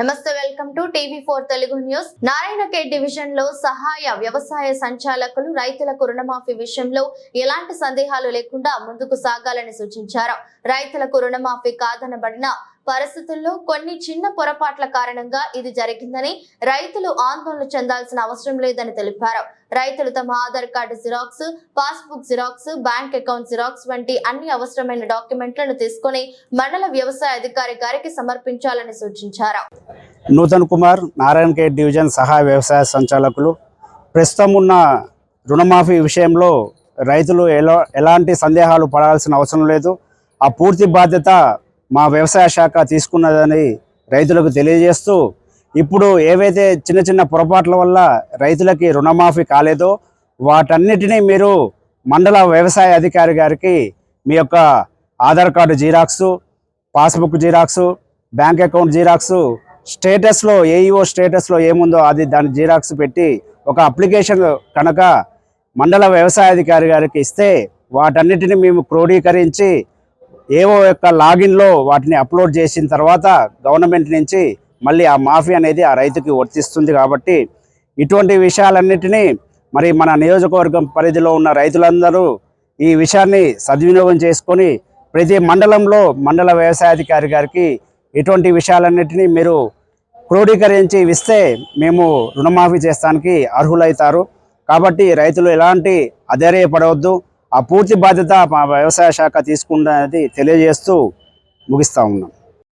నమస్తే welcome to TV four Telugu news. Narayankhed డివిజన్లో సహాయ వ్యవసాయ సంచాలకులు రైతులకు రుణమాఫీ విషయంలో ఎలాంటి సందేహాలు లేకుండా ముందుకు సాగాలని సూచించారు. రైతులకు రుణమాఫీ కాదనబడిన పరిస్థితుల్లో కొన్ని చిన్న పొరపాట్ల కారణంగా ఇది జరిగిందని రైతులు ఆందోళన చెందాల్సిన అవసరం లేదని తెలిపారు. రైతులు తమ Aadhaar card xerox passbook xerox bank account xerox వంటి అన్ని అవసరమైన డాక్యుమెంట్లను తీసుకొని మండల వ్యవసాయ అధికారి గారికి సమర్పించాలని సూచించారు. నూతన్ కుమార్ నారాయణ కేర్ డివిజన్ సహాయ వ్యవసాయ సంచాలకులు. ప్రస్తుతం ఉన్న రుణమాఫీ విషయంలో రైతులు ఎలా ఎలాంటి సందేహాలు పడాల్సిన అవసరం లేదు. ఆ పూర్తి బాధ్యత మా వ్యవసాయ శాఖ తీసుకున్నదని రైతులకు తెలియజేస్తూ ఇప్పుడు ఏవైతే చిన్న చిన్న పొరపాట్ల వల్ల రైతులకి రుణమాఫీ కాలేదో వాటన్నిటినీ మీరు మండల వ్యవసాయ అధికారి గారికి మీ యొక్క Aadhaar card xerox passbook xerox bank account xerox స్టేటస్లో ఏఈఓ స్టేటస్లో ఏముందో అది దాని జీరాక్స్ పెట్టి ఒక అప్లికేషన్ కనుక మండల వ్యవసాయ అధికారి గారికి ఇస్తే వాటన్నిటిని మేము క్రోడీకరించి ఏవో యొక్క లాగిన్లో వాటిని అప్లోడ్ చేసిన తర్వాత గవర్నమెంట్ నుంచి మళ్ళీ ఆ మాఫీ అనేది ఆ రైతుకి వర్తిస్తుంది కాబట్టి ఇటువంటి విషయాలన్నిటినీ మరి మన నియోజకవర్గం పరిధిలో ఉన్న రైతులందరూ ఈ విషయాన్ని సద్వినియోగం చేసుకొని ప్రతి మండలంలో మండల వ్యవసాయాధికారి గారికి ఇటువంటి విషయాలన్నిటినీ మీరు క్రోడీకరించి ఇస్తే మేము రుణమాఫీ చేస్తానికి అర్హులవుతారు కాబట్టి రైతులు ఎలాంటి అధైర్యపడవద్దు. ఆ పూర్తి బాధ్యత మా వ్యవసాయ శాఖ తీసుకుందనేది తెలియజేస్తూ ముగిస్తా ఉన్నాం.